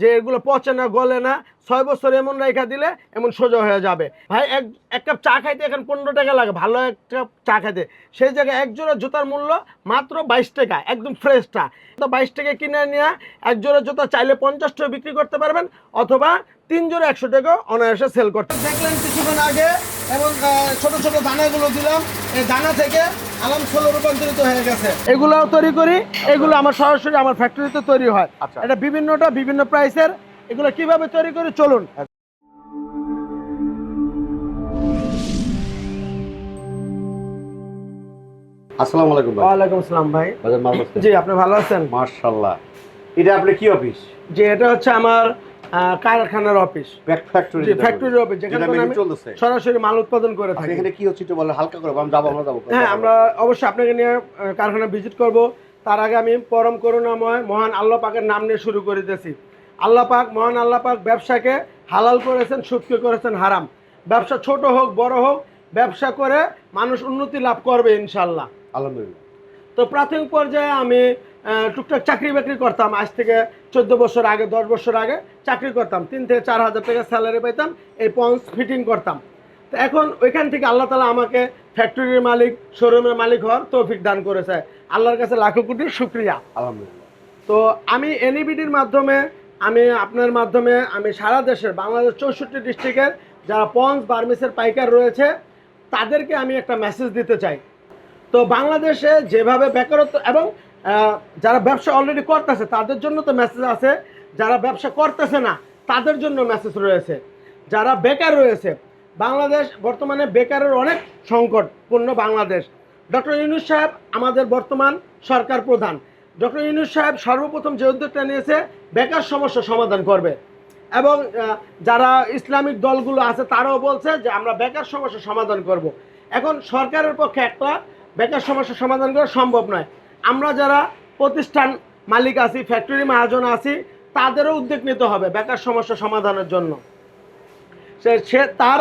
যে এগুলো পচে না, গলে না, ছয় বছর এমন রেখা দিলে এমন সোজা হয়ে যাবে। ভাই, এক এক কাপ চা খাইতে এখন পনেরো টাকা লাগে, ভালো এক কাপ চা খাইতে। সেই জায়গায় এক জোড়া জুতার মূল্য মাত্র বাইশ টাকা, একদম ফ্রেশটা তো বাইশ টাকা কিনে নিয়ে এক জোড়া জুতা চাইলে পঞ্চাশ টাকা বিক্রি করতে পারবেন, অথবা তিন জোড়া একশো টাকা অনায়াসে সেল করতে দেখলেন কিছুক্ষণ আগে এবং ছোট ছোট দানাগুলো দিলাম। এই দানা থেকে আলাম ষোলো রূপান্তরিত হয়ে গেছে। এগুলোও তৈরি করি। এগুলো আমার সরাসরি আমার ফ্যাক্টরিতে তৈরি হয়। আচ্ছা। এটা বিভিন্নটা বিভিন্ন প্রাইসের এগুলো কীভাবে তৈরি করি? চলুন। আসসালামু আলাইকুম ভাই। ওয়ালাইকুম আসসালাম ভাই। বাজার মাল জি আপনি ভালো আছেন? মাশাআল্লাহ। এটা আপনি কি অফিস যে এটা হচ্ছে আমার কারখানার অফিস ফ্যাক্টরি অফিস যেখানে আমি সরাসরি মাল উৎপাদন করে থাকি। এখানে কি হচ্ছে একটু বলেন হালকা করে আমি যাব আমরা যাব হ্যাঁ আমরা অবশ্যই আপনাকে নিয়ে কারখানা ভিজিট করব। তার আগে আমি পরম করুণাময় মহান আল্লাহ পাকের নাম নিয়ে শুরু করে দিয়েছি আল্লাহ পাক মহান আল্লাহ পাক ব্যবসাকে হালাল করেছেন সুখকে করেছেন হারাম। ব্যবসা ছোট হোক বড় হোক ব্যবসা করে মানুষ উন্নতি লাভ করবে ইনশাল্লাহ আলহামদুলিল্লাহ। তো প্রাথমিক পর্যায়ে আমি টুকটাক চাকরি বাকরি করতাম। আজ থেকে চোদ্দ বছর আগে দশ বছর আগে চাকরি করতাম। তিন থেকে চার হাজার টাকা স্যালারি পেতাম এই পন্স ফিটিং করতাম। তো এখন ওইখান থেকে আল্লাহ তালা আমাকে ফ্যাক্টরির মালিক শোরুমের মালিক হওয়ার তৌফিক দান করেছে। আল্লাহর কাছে লাখো কোটি শুক্রিয়া। আলহামদুলিল্লাহ। তো আমি এনইবিডির মাধ্যমে আমি আপনার মাধ্যমে আমি সারা দেশের বাংলাদেশ চৌষট্টি ডিস্ট্রিক্টের যারা পঞ্চ বার্মিসের পাইকার রয়েছে তাদেরকে আমি একটা মেসেজ দিতে চাই। তো বাংলাদেশে যেভাবে বেকারত্ব এবং যারা ব্যবসা অলরেডি করতেছে, তাদের জন্য তো মেসেজ আছে। যারা ব্যবসা করতেছে না, তাদের জন্য মেসেজ রয়েছে। যারা বেকার রয়েছে, বাংলাদেশ বর্তমানে বেকারের অনেক সংকটপূর্ণ বাংলাদেশ। ডক্টর ইউনুস সাহেব আমাদের বর্তমান সরকার প্রধান। ডক্টর ইউনুস সাহেব সর্বপ্রথম যে উদ্যোগটা নিয়েছে, বেকার সমস্যা সমাধান করবে। এবং যারা ইসলামিক দলগুলো আছে, তারাও বলছে যে আমরা বেকার সমস্যা সমাধান করব। এখন সরকারের পক্ষে একটা বেকার সমস্যা সমাধান করা সম্ভব নয়। আমরা যারা প্রতিষ্ঠান মালিক আছি ফ্যাক্টরি মহাজন আছি, তাদেরও উদ্যোগ নিতে হবে বেকার সমস্যা সমাধানের জন্য। সে সে তার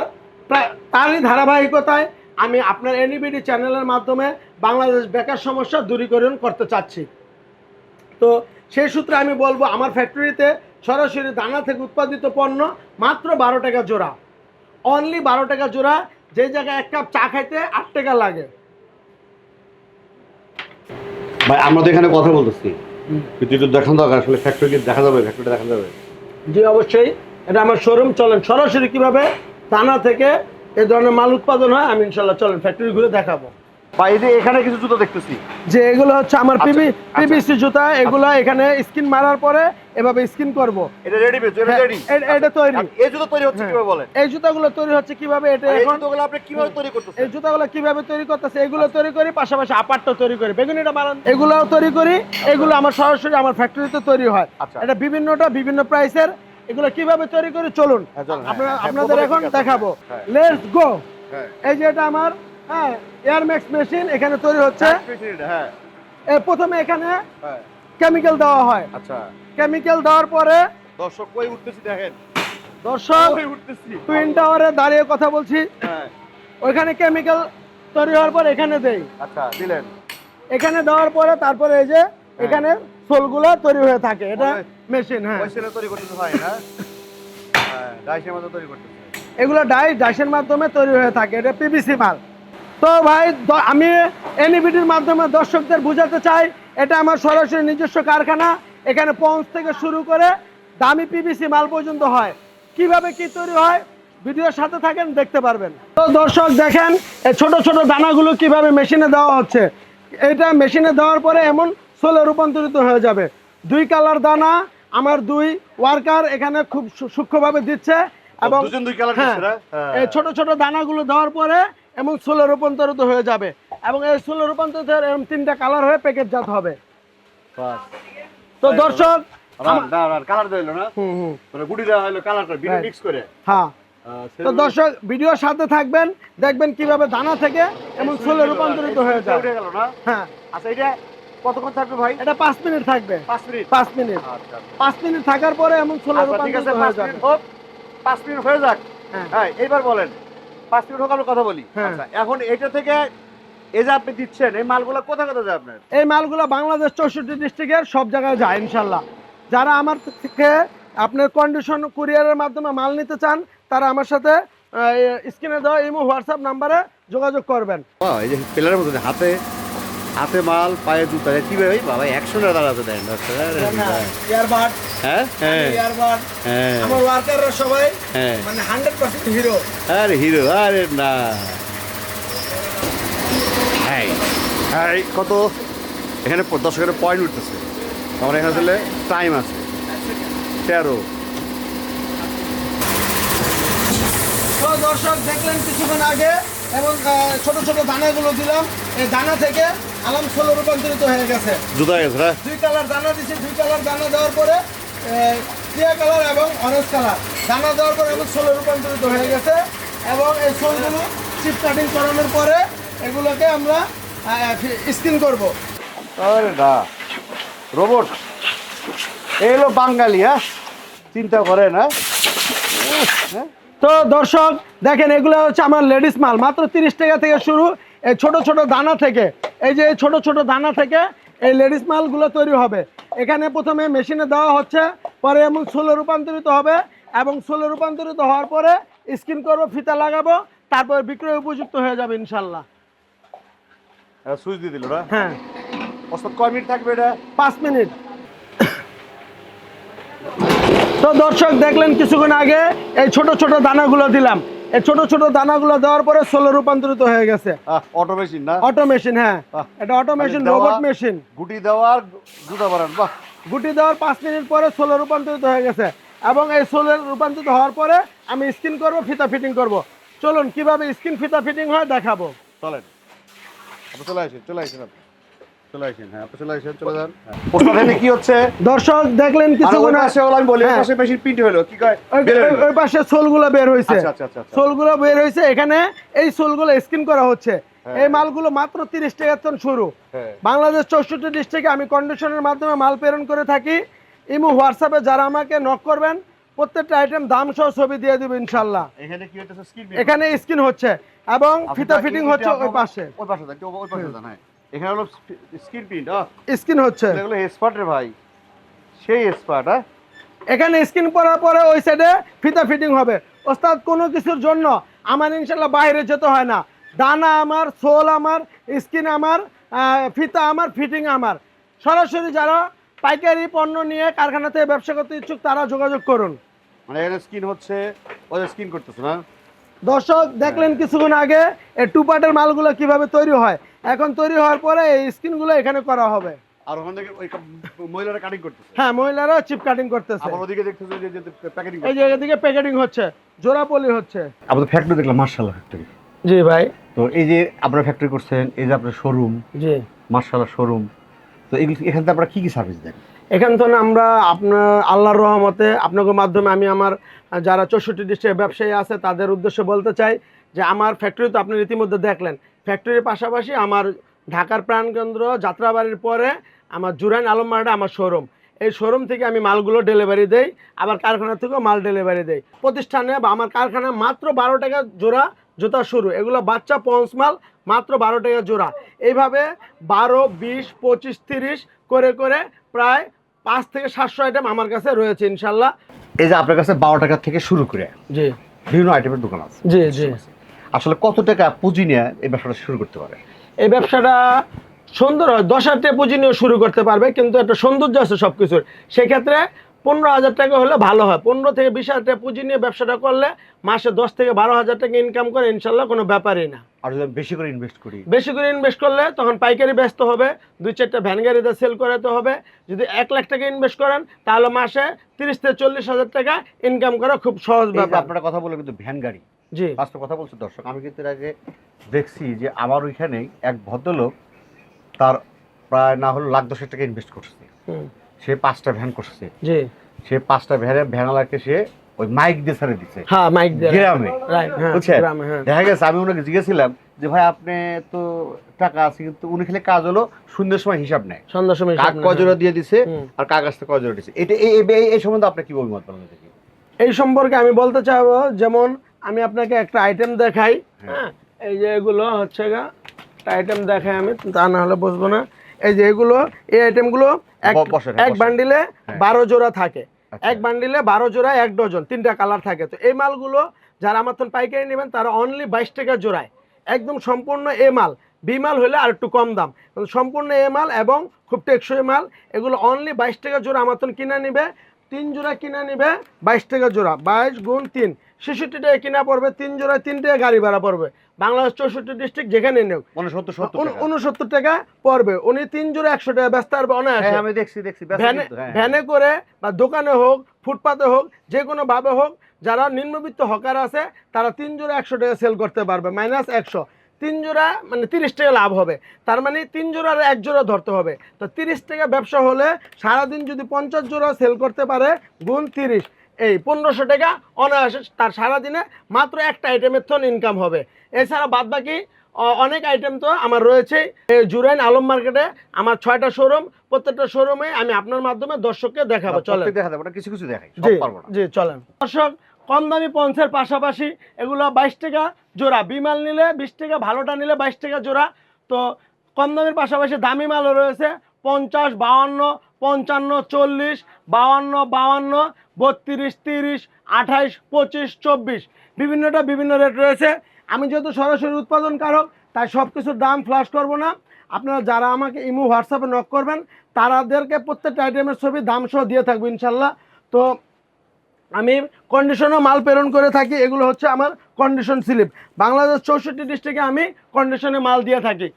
তারই ধারাবাহিকতায় আমি আপনার এনইবিডি চ্যানেলের মাধ্যমে বাংলাদেশ বেকার সমস্যা দূরীকরণ করতে চাচ্ছি। তো সেই সূত্রে আমি বলব, আমার ফ্যাক্টরিতে সরাসরি দানা থেকে উৎপাদিত পণ্য মাত্র বারো টাকা জোড়া। অনলি বারো টাকা জোড়া, যে জায়গায় এক কাপ চা খাইতে আট টাকা লাগে। ভাই আমরা তো এখানে কথা বলতেছি। কিন্তু একটু দেখান দরকার আসলে ফ্যাক্টরি দেখা যাবে? ফ্যাক্টরি দেখা যাবে? জি অবশ্যই। এটা আমার শোরুম চলেন। সরাসরি কীভাবে থানা থেকে এ ধরনের মাল উৎপাদন হয় আমি ইনশাল্লাহ চলেন ফ্যাক্টরি ঘুরে দেখাবো। ভাই এই যে এখানে কিছু জুতো দেখতেছি। যে এগুলো হচ্ছে আমার আচ্ছা, পিবি আচ্ছা। পিবিসি জুতা এগুলো এখানে স্কিন মারার পরে এভাবে স্কিন করব। এটা রেডি এটা হ্যাঁ, রেডি এটা তৈরি। এই জুতো তৈরি হচ্ছে হ্যাঁ। কীভাবে বলেন? এই জুতাগুলো তৈরি হচ্ছে কীভাবে? এটা এই জুতোগুলো আপনি কীভাবে তৈরি করতেছেন? এই জুতাগুলো কীভাবে তৈরি করতেছে এগুলো তৈরি করি পাশাপাশি আপারটা তৈরি করি। বেগুনিটা বানান। এগুলোও তৈরি করি। এগুলো আমার সরাসরি আমার ফ্যাক্টরিতে তৈরি হয়। আচ্ছা। এটা বিভিন্নটা বিভিন্ন প্রাইসের এগুলো কীভাবে তৈরি করি? চলুন। হ্যাঁ, আপনারা আপনাদের এখন দেখাবো। লেটস গো এই যে এটা আমার হ্যাঁ এয়ার ম্যাক্স মেশিন এখানে তৈরি হচ্ছে। হ্যাঁ। প্রথমে এখানে হ্যাঁ। কেমিক্যাল দেওয়া হয়। আচ্ছা। কেমিক্যাল দেওয়ার পরে দর্শক কই উঠতেছি দেখেন। দর্শক কই উঠতেছি। টুইন টাওয়ারে দাঁড়িয়ে কথা বলছি। হ্যাঁ। ওইখানে কেমিক্যাল তৈরি হওয়ার পর এখানে দেই। আচ্ছা দিলেন। এখানে দেওয়ার পরে তারপরে এই যে এখানে সোলগুলো তৈরি হয়ে থাকে। এটা মেশিন হ্যাঁ। সেলে তৈরি করতেছে ভাই না? হ্যাঁ ডাইসের মতো তৈরি করতেছে। এগুলো ডাই ডাইসের মাধ্যমে তৈরি হয়ে থাকে। এটা পিভিসি মাল। তো ভাই আমি এনইবিটির মাধ্যমে দর্শকদের বোঝাতে চাই এটা আমার সরাসরি নিজস্ব কারখানা। এখানে পঞ্চ থেকে শুরু করে দামি পিভিসি মাল পর্যন্ত হয়। কীভাবে কি তৈরি হয়? ভিডিওর সাথে থাকেন দেখতে পারবেন। তো দর্শক দেখেন এই ছোট ছোট দানাগুলো কীভাবে মেশিনে দেওয়া হচ্ছে। এটা মেশিনে দেওয়ার পরে এমন সোলে রূপান্তরিত হয়ে যাবে। দুই কালার দানা আমার দুই ওয়ার্কার এখানে খুব সূক্ষ্মভাবে দিচ্ছে এবং দুই কালার হ্যাঁ, হ্যাঁ। এই ছোট ছোট দানাগুলো দেওয়ার পরে এমন সোলে রূপান্তরিত হয়ে যাবে। এবং এই সোলে রূপান্তরিত এরকম তিনটা কালার হয়ে প্যাকেটজাত হবে। তো দর্শক রান, না, না, কালার দিলো না? হুম হুম। মানে দেওয়া হলো কালারটা বিনা মিক্স করে। হ্যাঁ। তো দর্শক ভিডিওর সাথে থাকবেন দেখবেন কীভাবে দানা থেকে এমন সোলে রূপান্তরিত হয়ে যায়। উঠে গেল না? হ্যাঁ। আচ্ছা এটা কতক্ষণ থাকবে ভাই? এটা পাঁচ মিনিট থাকবে। পাঁচ মিনিট? পাঁচ মিনিট। আচ্ছা আচ্ছা। পাঁচ মিনিট থাকার পরে এমন সোলে আচ্ছা রূপান্তরিত হয়ে যাবে। হোক পাঁচ মিনিট হয়ে যাক। হ্যাঁ। হ্যাঁ এইবার বলেন পাঁচ মিনিট হোক আমরা কথা বলি। হ্যাঁ। আচ্ছা এখন এটা থেকে এই যে আপনি দিচ্ছেন এই মালগুলো কোথায় কোথায় যায় আপনার? এই মালগুলো বাংলাদেশ চৌষট্টি ডিস্ট্রিক্টের সব জায়গায় যায় ইনশাল্লাহ। যারা আমার থেকে আপনার কন্ডিশন কুরিয়ারের মাধ্যমে মাল নিতে চান তারা আমার সাথে স্ক্রিনে দেওয়া ইমো হোয়াটসঅ্যাপ নাম্বারে যোগাযোগ করবেন। এই যে পিলারের মতো হাতে হাতে মাল পায়ে জুতা কি ভাই? বাবা একশো টাকা দাঁড়াতে দেন ইয়ারবাড হ্যাঁ? হ্যাঁ। ইয়ারবাড হ্যাঁ। আমার ওয়ার্কাররা সবাই হ্যাঁ। মানে হান্ড্রেড পার্সেন্ট হিরো আরে হিরো আরে না। হ্যাঁ হ্যাঁ কত? এখানে দর্শকের পয়েন্ট উঠতেছে। আমার এখানে আসলে টাইম আছে। তেরো। দর্শক দেখলেন কিছুক্ষণ আগে এবং ছোট ছোট দানাগুলো দিলাম। এই দানা থেকে আলাম ষোলো রূপান্তরিত হয়ে গেছে। জুতা গেছে দুই কালার দানা দিচ্ছি দুই কালার দানা দেওয়ার পরে টিয়া কালার এবং অরেঞ্জ কালার দানা দেওয়ার পরে এবং ষোলো রূপান্তরিত হয়ে গেছে এবং এই ষোলগুলো চিপ কাটিং করানোর পরে এগুলোকে আমরা স্কিন করব। আরে না রোবট এই হলো বাঙালি হ্যাঁ? চিন্তা করে না হ্যাঁ? তো দর্শক দেখেন এগুলো হচ্ছে আমার লেডিস মাল। মাত্র তিরিশ টাকা থেকে শুরু এই ছোট ছোট দানা থেকে। এই যে এই ছোট ছোট দানা থেকে এই লেডিস মালগুলো তৈরি হবে। এখানে প্রথমে মেশিনে দেওয়া হচ্ছে পরে এমন ষোলো রূপান্তরিত হবে এবং ষোলো রূপান্তরিত হওয়ার পরে স্কিন করব ফিতা লাগাবো তারপর বিক্রয় উপযুক্ত হয়ে যাবে ইনশাল্লাহ। সুইচ দিয়ে দিল না? হ্যাঁ। ওস্তাদ কয় মিনিট থাকবে এটা? পাঁচ মিনিট। তো দর্শক দেখলেন কিছুক্ষণ আগে এই ছোট ছোট দানাগুলো দিলাম। এই ছোট ছোট দানাগুলো দেওয়ার পরে রূপান্তরিত হয়ে গেছে। অটো মেশিন না? অটো মেশিন হ্যাঁ। এটা অটো মেশিন রোবট মেশিন গুটি দেওয়া আর জুতা বাহ। গুটি দেওয়ার পাঁচ মিনিট পরে ষোলো রূপান্তরিত হয়ে গেছে। এবং এই ষোলো রূপান্তরিত হওয়ার পরে আমি স্কিন করব ফিতা ফিটিং করব। চলুন কীভাবে স্কিন ফিতা ফিটিং হয় দেখাবো। চলেন। চলে আসেন চলে আসেন আপনি। চলে আসেন হ্যাঁ আপনি চলে আসেন চলে যান ওস্তাদ এখানে কি হচ্ছে? দর্শক দেখলেন আর ওই কিছুক্ষণ আমি বলি হ্যাঁ। পাশে মেশিন প্রিন্ট হলো কি কয়? ওই- বের হলো। ওই- ওই পাশে সোলগুলো বের হয়েছে আচ্ছা আচ্ছা আচ্ছা। সোলগুলো বের হয়েছে এখানে এই সোলগুলো স্কিন করা হচ্ছে। হ্যাঁ। এই মালগুলো মাত্র তিরিশ টাকা থেকে শুরু। হ্যাঁ। বাংলাদেশ চৌষট্টি ডিস্ট্রিক্টে আমি কন্ডিশনের মাধ্যমে মাল প্রেরণ করে থাকি। ইমো হোয়াটসঅ্যাপে যারা আমাকে নক করবেন প্রত্যেকটা আইটেম দাম সহ ছবি দিয়ে দেবো ইনশাল্লাহ এখানে কি হচ্ছে? স্ক্রিন এখানে স্কিন হচ্ছে এবং ফিতা ফিটিং হচ্ছে ওই পাশে। ওই পাশে দেন ওই পাশে দেন হ্যাঁ। এখানে হলো স্ক্রিন প্রিন্ট স্কিন হচ্ছে। এগুলো এক্সপার্ট রে ভাই। সেই এক্সপার্ট হ্যাঁ। এখানে স্কিন পরার পরে ওই সাইডে ফিতা ফিটিং হবে। ওস্তাদ কোনো কিছুর জন্য আমার ইনশাল্লাহ বাইরে যেতে হয় না। দানা আমার সোল আমার স্কিন আমার ফিতা আমার ফিটিং আমার। সরাসরি যারা পাইকারি পণ্য নিয়ে কারখানাতে ব্যবসা করতে ইচ্ছুক তারা যোগাযোগ করুন। মানে এখানে স্ক্রিন হচ্ছে ওই স্ক্রিন করতেছে না? দর্শক দেখলেন কিছুক্ষণ আগে এই টু পার্টের মালগুলো কীভাবে তৈরি হয়। এখন তৈরি হওয়ার পরে এই স্কিনগুলো এখানে করা হবে। আর ওখান থেকে ওই মহিলারা কাটিং করতেছে? হ্যাঁ মহিলারা চিপ কাটিং করতেছে। আবার ওদিকে দেখতেছে যে যে প্যাকেটিং এই যে এদিকে প্যাকেটিং হচ্ছে জোড়া পলি হচ্ছে আমাদের ফ্যাক্টরি দেখলাম মার্শাল্লাহ ফ্যাক্টরি জি ভাই। তো এই যে আপনারা ফ্যাক্টরি করছেন এই যে আপনার শোরুম জি। মার্শাল্লাহ শোরুম তো এগুলো এখান থেকে আপনারা কি কি সার্ভিস দেন? এখান থেকে আমরা আপনার আল্লাহর রহমতে আপনাদের মাধ্যমে আমি আমার যারা চৌষট্টি ডিস্ট্রিক্টের ব্যবসায়ী আছে, তাদের উদ্দেশ্যে বলতে চাই যে আমার ফ্যাক্টরি তো আপনি রীতিমধ্যে দেখলেন। ফ্যাক্টরির পাশাপাশি আমার ঢাকার প্রাণকেন্দ্র যাত্রাবাড়ির পরে আমার জুরাইন আলমমার্ডে আমার শোরুম এই শোরুম থেকে আমি মালগুলো ডেলিভারি দেই, আবার কারখানা থেকেও মাল ডেলিভারি দেই। প্রতিষ্ঠানে বা আমার কারখানায় মাত্র বারো টাকা জোড়া জুতা শুরু। এগুলো বাচ্চা পঞ্চ মাল মাত্র বারো টাকা জোড়া। এইভাবে বারো বিশ পঁচিশ তিরিশ করে করে প্রায় পাঁচ থেকে সাতশো আইটেম আমার কাছে রয়েছে ইনশাল্লাহ। এই যে আপনার কাছে বারো টাকা থেকে শুরু করে জি। বিভিন্ন আইটেমের দোকান আছে। জি জি। আসলে কত টাকা পুঁজি নিয়ে এই ব্যবসাটা শুরু করতে পারে? এই ব্যবসাটা সুন্দর হয়। দশ হাজার টাকা পুঁজি নিয়ে শুরু করতে পারবে কিন্তু একটা সৌন্দর্য আছে সব কিছুর সেক্ষেত্রে পনেরো হাজার টাকা হলে ভালো হয়। পনেরো থেকে বিশ হাজার টাকা পুঁজি নিয়ে ব্যবসাটা করলে মাসে দশ থেকে বারো হাজার টাকা ইনকাম করে ইনশাল্লাহ কোনো ব্যাপারই না। আর যদি বেশি করে ইনভেস্ট করি? বেশি করে ইনভেস্ট করলে তখন পাইকারি ব্যস্ত হবে দুই চারটা ভ্যান গাড়িতে সেল করাতে হবে। যদি এক লাখ টাকা ইনভেস্ট করেন তাহলে মাসে তিরিশ থেকে চল্লিশ হাজার টাকা ইনকাম করা খুব সহজ ব্যাপার। আপনারা কথা বলে কিন্তু ভ্যান গাড়ি। জি। বাস্তব কথা বলছে দর্শক আমি কিন্তু এর আগে দেখছি যে আমার ওইখানে এক ভদ্রলোক তার প্রায় না হলো লাখ দশেক টাকা ইনভেস্ট করছে। হুম, সে পাঁচটা ভ্যান করছে জি। সে পাঁচটা ভ্যানে ভ্যানালাকে সে ওই মাইক দিয়ে ছাড়ে দিচ্ছে হ্যাঁ মাইক দিয়ে। গ্রামে। হ্যাঁ বুঝছেন? হ্যাঁ। দেখা গেছে আমি ওনাকে জিজ্ঞেছিলাম যে ভাই আপনি তো টাকা আছে কিন্তু উনি খালি কাজ হলো সন্ধ্যের সময় হিসাব নেয়। সন্ধ্যার সময় কাক নেয়, কজোড়া দিয়ে দিছে। আর কাগজটা কজোড়া দিছে। এটা এই এই- এই সম্বন্ধে আপনি কি অভিমত বলেন এই সম্পর্কে আমি বলতে চাইব যেমন আমি আপনাকে একটা আইটেম দেখাই হ্যাঁ। এই যে এগুলো হচ্ছে গা একটা আইটেম দেখাই আমি তা না হলে বুঝব না। এই যে এগুলো এই আইটেমগুলো এক বান্ডিলে হ্যাঁ। বারো জোড়া থাকে। আচ্ছা। এক বান্ডিলে বারো জোড়া এক ডজন তিনটা কালার থাকে। তো এই মালগুলো যারা আমার তখন পাইকারি নেবেন তারা অনলি বাইশ টাকা জোড়ায়। একদম সম্পূর্ণ এ মাল। বি মাল হলে আর একটু কম দাম। সম্পূর্ণ এ মাল এবং খুব টেকসই মাল। এগুলো অনলি বাইশ টাকা জোড়া আমার তখন কিনে নিবে তিন জোড়া কিনে নিবে বাইশ টাকা জোড়া বাইশ গুণ তিন। ছেষট্টি টাকা কিনা পড়বে তিন জোড়া তিন টাকা গাড়ি ভাড়া পড়বে। বাংলাদেশ চৌষট্টি ডিস্ট্রিক্ট যেখানে নেও টাকা। উনসত্তর টাকা পড়বে। উনি তিন জোড়া একশো টাকা ব্যস্ত পারবে অনায়াসে। হ্যাঁ আমি দেখছি দেখছি ভ্যানে হ্যাঁ, ভ্যানে করে বা দোকানে হোক ফুটপাতে হোক যে কোনো ভাবে হোক যারা নিম্নবিত্ত হকার আছে তারা তিন জোড়া একশো টাকা সেল করতে পারবে মাইনাস একশো। তিন জোড়া মানে তিরিশ টাকা লাভ হবে। তার মানে তিন জোড়ার এক জোড়া ধরতে হবে। তো তিরিশ টাকা ব্যবসা হলে সারাদিন যদি পঞ্চাশ জোড়া সেল করতে পারে গুণ তিরিশ। এই পনেরোশো টাকা অনায়াসে তার সারাদিনে মাত্র একটা আইটেমের তো ইনকাম হবে। এছাড়া বাদ বাকি অনেক আইটেম তো আমার রয়েছে। জুরাইন আলম মার্কেটে আমার ছয়টা শোরুম প্রত্যেকটা শোরুমে আমি আপনার মাধ্যমে দর্শককে দেখাবো চলেন। দেখা যাবে কিছু কিছু দেখাই জি চলেন। দর্শক কম দামি পঞ্চের পাশাপাশি এগুলো বাইশ টাকা জোড়া বিমাল নিলে বিশ টাকা ভালোটা নিলে বাইশ টাকা জোড়া। তো কম দামের পাশাপাশি দামি মালও রয়েছে পঞ্চাশ বাউান্ন পঞ্চান্ন চল্লিশ বাউান্ন বাউান্ন বত্রিশ তিরিশ আঠাইশ পঁচিশ চব্বিশ। বিভিন্নটা বিভিন্ন রেট রয়েছে। আমি যেহেতু সরাসরি উৎপাদনকারক, তাই সব কিছুর দাম ফ্লাশ করব না। আপনারা যারা আমাকে ইমো হোয়াটসঅ্যাপে নক করবেন, তারাদেরকে প্রত্যেকটা আইটেমের ছবি দাম সহ দিয়ে থাকব ইনশাল্লাহ। তো আমি কন্ডিশনও মাল প্রেরণ করে থাকি, এগুলো হচ্ছে আমার কন্ডিশন স্লিপ বাংলাদেশ চৌষট্টি ডিস্ট্রিক্টে আমি কন্ডিশনে মাল দিয়ে থাকি।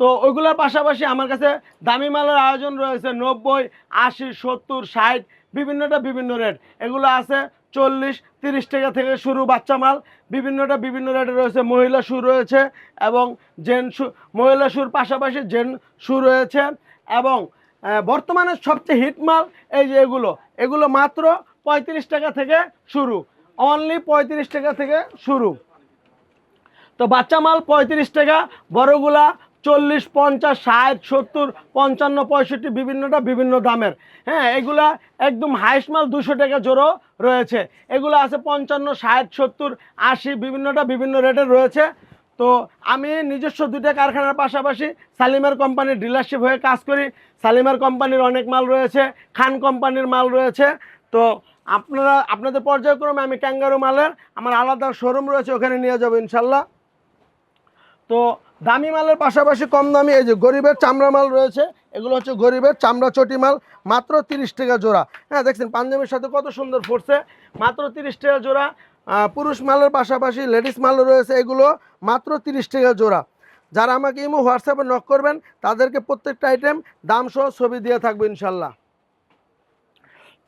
তো ওইগুলোর পাশাপাশি আমার কাছে দামি মালের আয়োজন রয়েছে নব্বই, আশি, সত্তর, ষাট, বিভিন্নটা, বিভিন্ন রেট এগুলো আছে চল্লিশ, তিরিশ টাকা থেকে শুরু বাচ্চা মাল। বিভিন্নটা, বিভিন্ন রেটে রয়েছে। মহিলা শু রয়েছে এবং জেন শু মহিলা শুর পাশাপাশি জেন শু রয়েছে এবং বর্তমানে সবচেয়ে হিট মাল এই যে এগুলো এগুলো মাত্র পঁয়ত্রিশ টাকা থেকে শুরু। অনলি পঁয়ত্রিশ টাকা থেকে শুরু। তো বাচ্চা মাল পঁয়ত্রিশ টাকা, বড়গুলা চল্লিশ, পঞ্চাশ, ষাট, সত্তর, পঞ্চান্ন, পঁয়ষট্টি বিভিন্নটা বিভিন্ন দামের। হ্যাঁ এগুলা একদম হাইস্ট মাল দুশো টাকা জোরো রয়েছে। এগুলো আছে পঞ্চান্ন, ষাট, সত্তর, আশি বিভিন্নটা বিভিন্ন রেটের রয়েছে। তো আমি নিজস্ব দুইটা কারখানার পাশাপাশি সালিমার কোম্পানির ডিলারশিপ হয়ে কাজ করি। সালিমার কোম্পানির অনেক মাল রয়েছে, খান কোম্পানির মাল রয়েছে। তো আপনারা, আপনাদের পর্যায়ক্রমে আমি ক্যাঙ্গারু মালের আমার আলাদা শোরুম রয়েছে, ওখানে নিয়ে যাব ইনশাল্লাহ। তো দামি মালের পাশাপাশি কম দামি, এই যে গরিবের চামড়া মাল রয়েছে, এগুলো হচ্ছে গরিবের চামড়া চটি মাল, মাত্র তিরিশ টাকা জোড়া। হ্যাঁ দেখছেন, পাঞ্জাবির সাথে কত সুন্দর ফুটছে মাত্র তিরিশ টাকা জোড়া। পুরুষ মালের পাশাপাশি লেডিস মালও রয়েছে, এগুলো মাত্র তিরিশ টাকা জোড়া। যারা আমাকে ইমো, হোয়াটসঅ্যাপে নক করবেন, তাদেরকে প্রত্যেকটা আইটেম দাম সহ ছবি দিয়ে থাকব, ইনশাল্লাহ।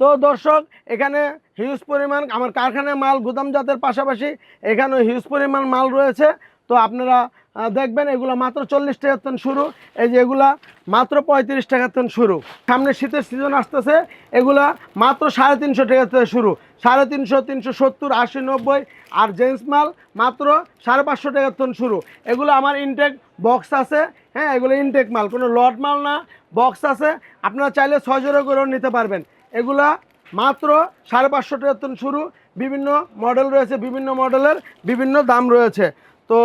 তো দর্শক, এখানে হিউজ পরিমাণ, আমার কারখানায় মাল, গুদাম জাতের পাশাপাশি এখানেও হিউজ পরিমাণ মাল রয়েছে। তো আপনারা দেখবেন এগুলো মাত্র চল্লিশ টাকার থেকে শুরু। এই যে এগুলা মাত্র পঁয়ত্রিশ টাকার থেকে শুরু। সামনে শীতের সিজন আসতেছে, এগুলা মাত্র সাড়ে তিনশো টাকা থেকে শুরু। সাড়ে তিনশো তিনশো সত্তর, আশি, নব্বই আর জেন্টস মাল মাত্র সাড়ে পাঁচশো টাকার থেকে শুরু। এগুলো আমার ইনটেক বক্স আছে হ্যাঁ এগুলো ইনটেক মাল, কোনো লট মাল না বক্স আছে। আপনারা চাইলে ছয় জোড়া করেও নিতে পারবেন। এগুলা মাত্র সাড়ে পাঁচশো টাকার থেকে শুরু। বিভিন্ন মডেল রয়েছে, বিভিন্ন মডেলের বিভিন্ন দাম রয়েছে। তো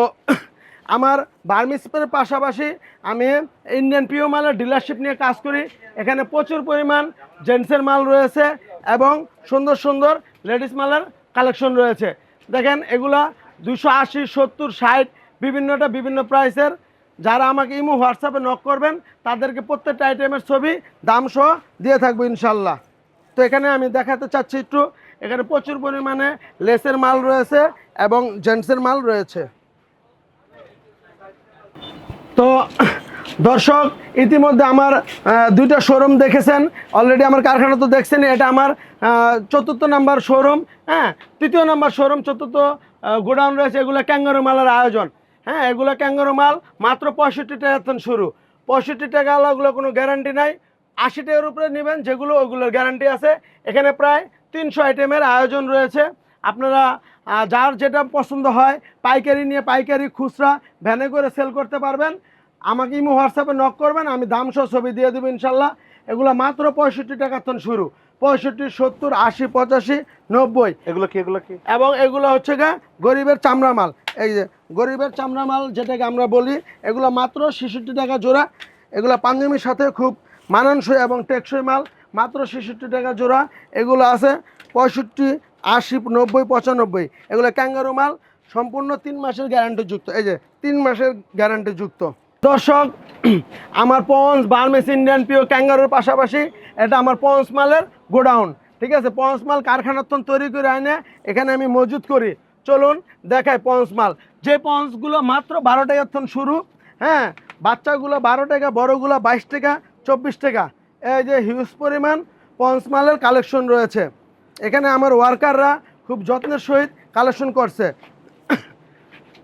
আমার বার্মিসপের পাশাপাশি আমি ইন্ডিয়ান পিও মালের ডিলারশিপ নিয়ে কাজ করি। এখানে প্রচুর পরিমাণ জেন্টসের মাল রয়েছে এবং সুন্দর সুন্দর লেডিস মালের কালেকশন রয়েছে। দেখেন এগুলা দুশো আশি, সত্তর, ষাট, বিভিন্নটা, বিভিন্ন প্রাইসের যারা আমাকে ইমো হোয়াটসঅ্যাপে নক করবেন, তাদেরকে প্রত্যেকটা আইটেমের ছবি, দাম সহ দিয়ে থাকব ইনশাল্লাহ তো এখানে আমি দেখাতে চাচ্ছি একটু, এখানে প্রচুর পরিমাণে লেসের মাল রয়েছে এবং জেন্টসের মাল রয়েছে। তো, দর্শক, ইতিমধ্যে আমার দুইটা শোরুম দেখেছেন। অলরেডি আমার কারখানা তো দেখছেন, এটা আমার চতুর্থ নাম্বার শোরুম হ্যাঁ? তৃতীয় নাম্বার শোরুম চতুর্থ গোডাউন রয়েছে, এগুলো ক্যাঙ্গারু মালের আয়োজন হ্যাঁ? এগুলো ক্যাঙ্গারু মাল মাত্র পঁয়ষট্টি টাকা শুরু। পঁয়ষট্টি টাকা ওগুলো কোনো গ্যারান্টি নাই। আশি টাকার উপরে নেবেন, যেগুলো ওগুলোর গ্যারান্টি আছে। এখানে প্রায় তিনশো আইটেমের আয়োজন রয়েছে। আপনারা যার যেটা পছন্দ হয় পাইকারি নিয়ে পাইকারি খুচরা ভ্যানে করে সেল করতে পারবেন। আমাকে ইমো হোয়াটসঅ্যাপে নক করবেন আমি দাম সহ ছবি দিয়ে দেবো ইনশাল্লাহ। এগুলো মাত্র পঁয়ষট্টি টাকার থেকে শুরু। পঁয়ষট্টি সত্তর আশি পঁচাশি নব্বই। এগুলো কি এগুলো কি? এবং এগুলো হচ্ছে গা গরিবের চামড়া মাল। এই যে গরিবের চামড়া মাল যেটাকে আমরা বলি এগুলো মাত্র ছেষট্টি টাকা জোড়া। এগুলো পাঞ্জাবির সাথে খুব মানানসই এবং টেকসই মাল। মাত্র ছেষট্টি টাকা জোড়া। এগুলো আছে পঁয়ষট্টি আশি, নব্বই, পঁচানব্বই। এগুলো ক্যাঙ্গারু মাল, সম্পূর্ণ তিন মাসের গ্যারান্টি যুক্ত। এই যে, তিন মাসের গ্যারান্টি যুক্ত। দর্শক, আমার পঞ্চ বার্মেস ইন্ডিয়ান পিও ক্যাঙ্গারুর পাশাপাশি এটা আমার পঞ্চ মালের গোডাউন। ঠিক আছে? পঞ্চ মাল কারখানাতন তৈরি করে আনে, এখানে আমি মজুত করি। চলুন দেখায় পঞ্চ মাল। যে পঞ্চগুলো মাত্র বারো টাকার শুরু হ্যাঁ? বাচ্চাগুলো বারো টাকা, বড়গুলো বাইশ টাকা, চব্বিশ টাকা। এই যে হিউজ পরিমাণ পঞ্চ মালের কালেকশন রয়েছে। এখানে আমার ওয়ার্কাররা খুব যত্নের সহিত কালেকশন করছে।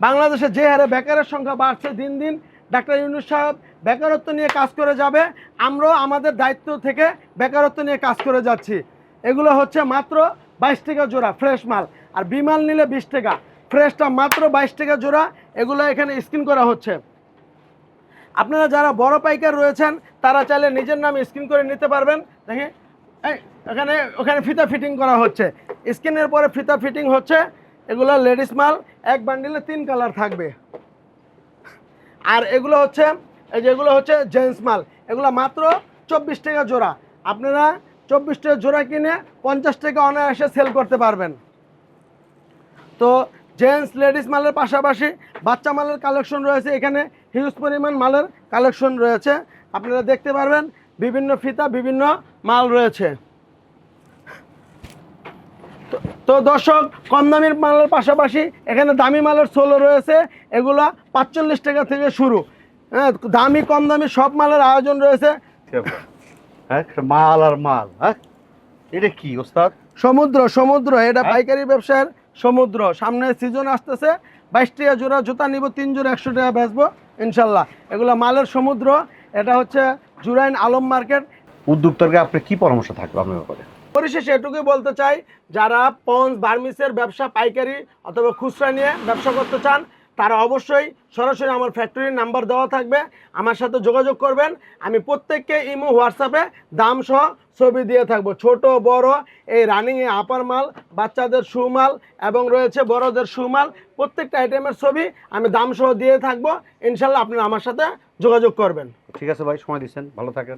বাংলাদেশে যে হারে বেকারের সংখ্যা বাড়ছে দিন দিন, ডাক্তার ইউনুস সাহেব বেকারত্ব নিয়ে কাজ করে যাবে, আমরাও আমাদের দায়িত্ব থেকে বেকারত্ব নিয়ে কাজ করে যাচ্ছি। এগুলো হচ্ছে মাত্র বাইশ টাকা জোড়া ফ্রেশ মাল। আর বিমাল নিলে বিশ টাকা। ফ্রেশটা মাত্র বাইশ টাকা জোড়া, এগুলো এখানে স্ক্রিন করা হচ্ছে। আপনারা যারা বড় পাইকার রয়েছেন, তারা চাইলে নিজের নামে স্ক্রিন করে নিতে পারবেন। দেখে এই, ওখানে ওখানে ফিতা ফিটিং করা হচ্ছে। স্কিনের পরে ফিতা ফিটিং হচ্ছে, এগুলো লেডিস মাল, এক বান্ডিলে তিন কালার থাকবে। আর এগুলো হচ্ছে, এই যেগুলো হচ্ছে জেন্টস মাল, এগুলো মাত্র চব্বিশ টাকা জোড়া। আপনারা চব্বিশ টাকা জোড়া কিনে পঞ্চাশ টাকা অনায়াসে সেল করতে পারবেন। তো জেন্টস লেডিস মালের পাশাপাশি বাচ্চা মালের কালেকশন রয়েছে। এখানে হিউজ পরিমাণ মালের কালেকশন রয়েছে। আপনারা দেখতে পারবেন, বিভিন্ন ফিতা, বিভিন্ন মাল রয়েছে। তো- দর্শক কম দামির মালের পাশাপাশি এখানে দামি মালের সোলো রয়েছে। এগুলা পাঁচচল্লিশ টাকা থেকে শুরু। হ্যাঁ দামি কম দামি সব মালের আয়োজন রয়েছে। হ্যাঁ মাল আর মাল হ্যাঁ? এটা কি ওস্তাদ? সমুদ্র সমুদ্র এটা হ্যাঁ? পাইকারি ব্যবসার সমুদ্র। সামনে সিজন আসতেছে। বাইশ টাকা জোড়া জুতা নিব তিন জোড়া একশো টাকা বেচবো ইনশাল্লাহ। এগুলো মালের সমুদ্র এটা হচ্ছে জুরাইন আলম মার্কেট। উদ্যোক্তাকে আপনার কি পরামর্শ থাকবে আপনার ব্যাপারে? পরিশেষে এটুকুই বলতে চাই যারা পঞ্চ বার্মিসের ব্যবসা পাইকারি অথবা খুচরা নিয়ে ব্যবসা করতে চান তারা অবশ্যই সরাসরি আমার ফ্যাক্টরির নাম্বার দেওয়া থাকবে। আমার সাথে যোগাযোগ করবেন। আমি প্রত্যেককে ইমো হোয়াটসঅ্যাপে দাম সহ ছবি দিয়ে থাকব। ছোট বড় এই রানিংয়ে আপার মাল বাচ্চাদের সুমাল এবং রয়েছে বড়দের সুমাল প্রত্যেকটা আইটেমের ছবি আমি দাম সহ দিয়ে থাকব। ইনশাল্লাহ আপনারা আমার সাথে যোগাযোগ করবেন। ঠিক আছে ভাই সময় দিচ্ছেন। ভালো থাকেন।